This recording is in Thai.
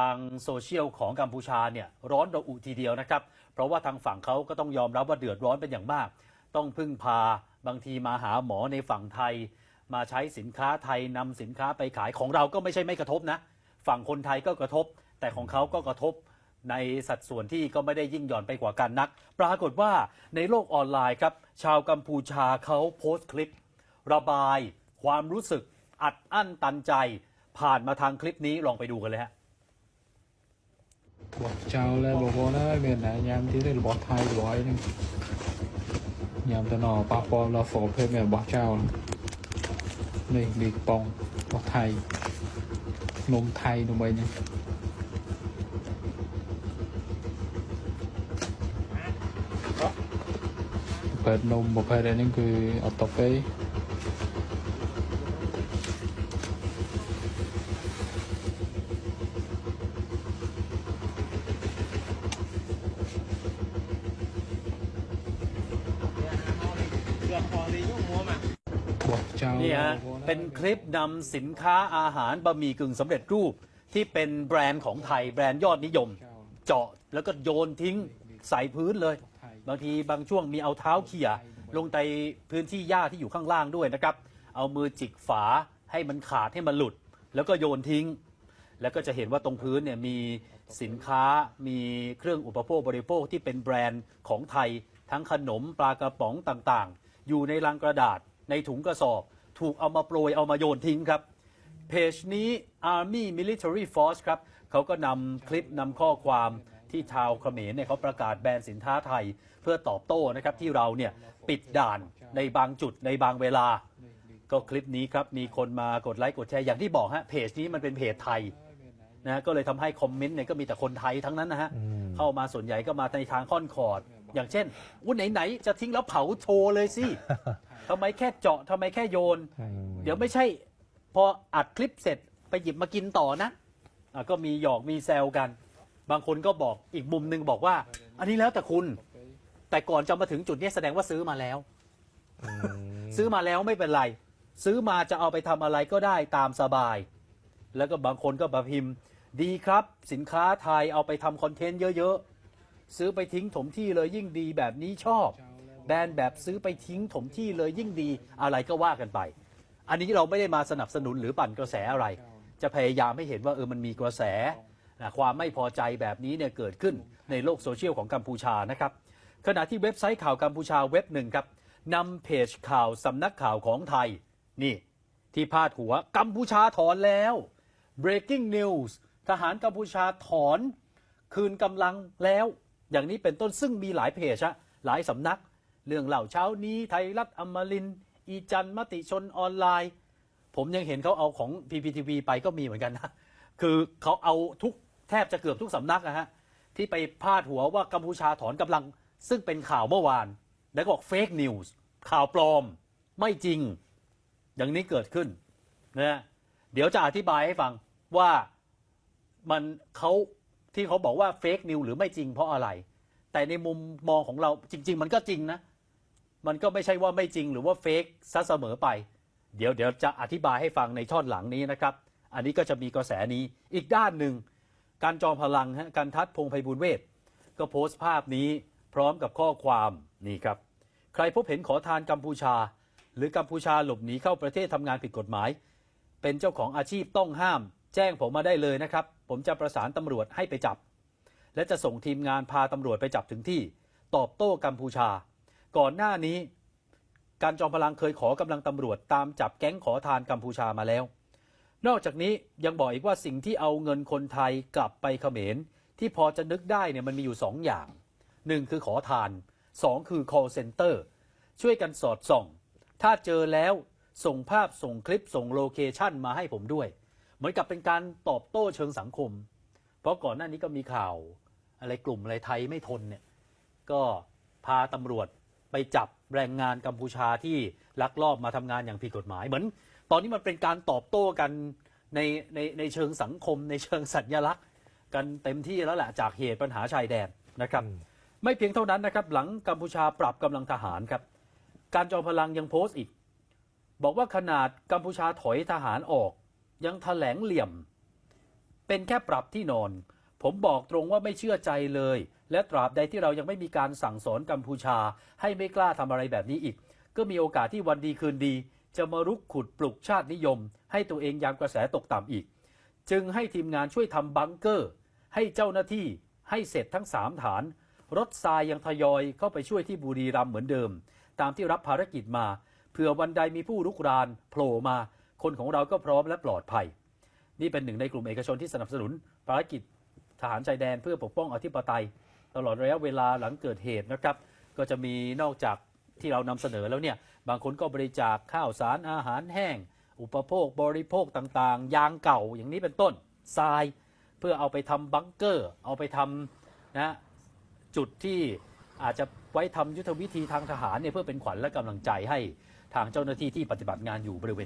ทางโซเชียลของกัมพูชาเนี่ยร้อนระอุทีเดียวนะครับ เพราะว่าทางฝั่งเขาก็ต้องยอมรับว่าเดือดร้อนเป็นอย่างมาก ต้องพึ่งพาบางทีมาหาหมอในฝั่งไทย มาใช้สินค้าไทยนำสินค้าไปขายของเราก็ไม่ใช่ไม่กระทบนะ ฝั่งคนไทยก็กระทบ แต่ของเขาก็กระทบในสัดส่วนที่ก็ไม่ได้ยิ่งหย่อนไปกว่ากันนัก ปรากฏว่าในโลกออนไลน์ครับ ชาวกัมพูชาเขาโพสต์คลิป ระบาย ความรู้สึกอัดอั้นตันใจ ผ่านมาทางคลิปนี้ลองไปดูกันเลยฮะ บอกเจ้าแล้วบอกว่านะเมียนไหนยามที่ได้บอกไทยร้อยนึงยามตะนอปลาปอมเราฝอเพื่อเมียนบอกเจ้านี่มีปองบอกไทยนมไทยนมไปเนี่ยเปิดนมบอะเภทนี้คืออัตโตเป้ นคลิปนำสินค้าอาหารบะหมี่กึ่งสำเร็จรูปที่เป็นแบรนด์ของไทยแบรนด์ยอดนิยม เจาะแล้วก็โยนทิ้งใส่พื้นเลย บางทีบางช่วงมีเอาเท้าเขี่ยลงในพื้นที่หญ้าที่อยู่ข้างล่างด้วยนะครับ เอามือจิกฝาให้มันขาดให้มันหลุด แล้วก็โยนทิ้ง แล้วก็จะเห็นว่าตรงพื้นเนี่ยมีสินค้ามีเครื่องอุปโภคบริโภคที่เป็นแบรนด์ของไทย ทั้งขนมปลากระป๋องต่างๆ อยู่ในลังกระดาษ ในถุงกระสอบ ถูกเอามาโปรยเอามาโยนทิ้งครับ เพจนี้ Army Military Force ครับเขาก็นำคลิปนำข้อความที่ชาวเขมรเนี่ยเขาประกาศแบนสินค้าไทย เพื่อตอบโต้นะครับที่เราเนี่ยปิดด่านในบางจุดในบางเวลา ก็คลิปนี้ครับมีคนมากดไลค์กดแชร์อย่างที่บอกฮะเพจนี้มันเป็นเพจไทยนะก็เลยทำให้คอมเมนต์เนี่ยก็มีแต่คนไทยทั้งนั้นนะฮะเข้ามาส่วนใหญ่ก็มาในทางค่อนคอร์ด อย่างเช่นอุ้นไหนๆจะทิ้งแล้วเผาโชว์เลยสิทำไมแค่เจาะทำไมแค่โยน เดี๋ยวไม่ใช่ พออัดคลิปเสร็จไปหยิบมากินต่อนะก็มีหยอกมีแซวกัน บางคนก็บอกอีกมุมหนึ่งบอกว่า อันนี้แล้วแต่คุณ แต่ก่อนจะมาถึงจุดนี้แสดงว่าซื้อมาแล้ว ซื้อมาแล้วไม่เป็นไร ซื้อมาจะเอาไปทำอะไรก็ได้ตามสบาย แล้วก็บางคนก็ประพิมพ์ ดีครับ สินค้าไทยเอาไปทำคอนเทนต์เยอะ ซื้อไปทิ้งถมที่เลยยิ่งดีแบบนี้ชอบ แบรนด์แบบซื้อไปทิ้งถมที่เลยยิ่งดีอะไรก็ว่ากันไป อันนี้เราไม่ได้มาสนับสนุนหรือปั่นกระแสอะไร จะพยายามให้เห็นว่าเออมันมีกระแสนะความไม่พอใจแบบนี้เนี่ยเกิดขึ้นในโลกโซเชียลของกัมพูชานะครับ ขณะที่เว็บไซต์ข่าวกัมพูชาเว็บหนึ่งครับนำเพจข่าวสำนักข่าวของไทย นี่ ที่พาดหัวกัมพูชาถอนแล้ว breaking news ทหารกัมพูชาถอน คืนกำลังแล้ว อย่างนี้เป็นต้นซึ่งมีหลายเพจอะหลายสำนัก เรื่องเล่าเช้านี้ไทยรัฐอมรินอีจันมติชนออนไลน์ ผมยังเห็นเขาเอาของ PPTV ไปก็มีเหมือนกันนะคือเขาเอาทุกแทบจะเกือบทุกสำนักนะฮะที่ไปพาดหัวว่ากัมพูชาถอนกำลัง ซึ่งเป็นข่าวเมื่อวาน แล้วก็บอกเฟกนิวส์ข่าวปลอมไม่จริง อย่างนี้เกิดขึ้นนะเดี๋ยวจะอธิบายให้ฟังว่ามันเขา ที่เขาบอกว่าเฟกนิวหรือไม่จริงเพราะอะไร แต่ในมุมมองของเราจริง ๆ มันก็จริงนะ มันก็ไม่ใช่ว่าไม่จริงหรือว่าเฟกซะเสมอไป เดี๋ยวเดี๋ยวจะอธิบายให้ฟังในช่อนหลังนี้นะครับ อันนี้ก็จะมีกระแสนี้อีกด้านหนึ่ง การจอมพลังฮะการทัดพงไพบูลย์เวทก็โพสต์ภาพนี้พร้อมกับข้อความนี่ครับ ใครพบเห็นขอทานกัมพูชา หรือกัมพูชาหลบหนีเข้าประเทศทำงานผิดกฎหมาย เป็นเจ้าของอาชีพต้องห้าม แจ้งผมมาได้เลยนะครับ ผมจะประสานตำรวจให้ไปจับ และจะส่งทีมงานพาตำรวจไปจับถึงที่ ตอบโต้กัมพูชา ก่อนหน้านี้ การจอมพลังเคยขอกำลังตำรวจตามจับแก๊งขอทานกัมพูชามาแล้ว นอกจากนี้ยังบอกอีกว่าสิ่งที่เอาเงินคนไทยกลับไปเขมรที่พอจะนึกได้เนี่ยมันมีอยู่ 2 อย่าง 1 คือขอทาน 2 คือ call center ช่วยกันสอดส่อง ถ้าเจอแล้วส่งภาพส่งคลิปส่งโลเคชันมาให้ผมด้วย เหมือนกับเป็นการตอบโต้เชิงสังคม เพราะก่อนหน้านี้ก็มีข่าว อะไรกลุ่มอะไรไทยไม่ทนเนี่ยก็พาตำรวจไปจับแรงงานกัมพูชาที่ลักลอบมาทำงานอย่างผิดกฎหมาย เหมือน ตอนนี้มันเป็นการตอบโต้กันในในในเชิงสังคม ในเชิงสัญลักษณ์ กันเต็มที่แล้วแหละจากเหตุปัญหาชายแดนนะครับ ไม่เพียงเท่านั้นนะครับ หลังกัมพูชาปรับกำลังทหารครับ การจอมพลังยังโพสต์อีก บอกว่าขนาดกัมพูชาถอยทหารออก ยังแถลงเหลี่ยม เป็นแค่ปรับที่นอน ผมบอกตรงว่าไม่เชื่อใจเลย และตราบใดที่เรายังไม่มีการสั่งสอนกัมพูชา ให้ไม่กล้าทำอะไรแบบนี้อีก ก็มีโอกาสที่วันดีคืนดี จะมารุกขุดปลุกชาตินิยม ให้ตัวเองยามกระแสตกต่ำอีก จึงให้ทีมงานช่วยทำบังเกอร์ ให้เจ้าหน้าที่ให้เสร็จทั้ง3ฐาน รถทรายยังทยอยเข้าไปช่วยที่บุรีรัมย์เหมือนเดิม ตามที่รับภารกิจมาเผื่อวันใดมีผู้รุกรานโผล่มา คนของเราก็พร้อมและปลอดภัย นี่เป็นหนึ่งในกลุ่มเอกชนที่สนับสนุนภารกิจทหารชายแดนเพื่อปกป้องอธิปไตย ตลอดระยะเวลาหลังเกิดเหตุนะครับ ก็จะมีนอกจากที่เรานำเสนอแล้วเนี่ยบางคนก็บริจาคข้าวสารอาหารแห้ง อุปโภคบริโภคต่างๆ ยางเก่าอย่างนี้เป็นต้นทราย เพื่อเอาไปทำบังเกอร์ เอาไปทำนะจุดที่อาจจะไว้ทำยุทธวิธีทางทหารเนี่ยเพื่อเป็นขวัญและกำลังใจให้ทางเจ้าหน้าที่ที่ปฏิบัติงานอยู่บริเวณ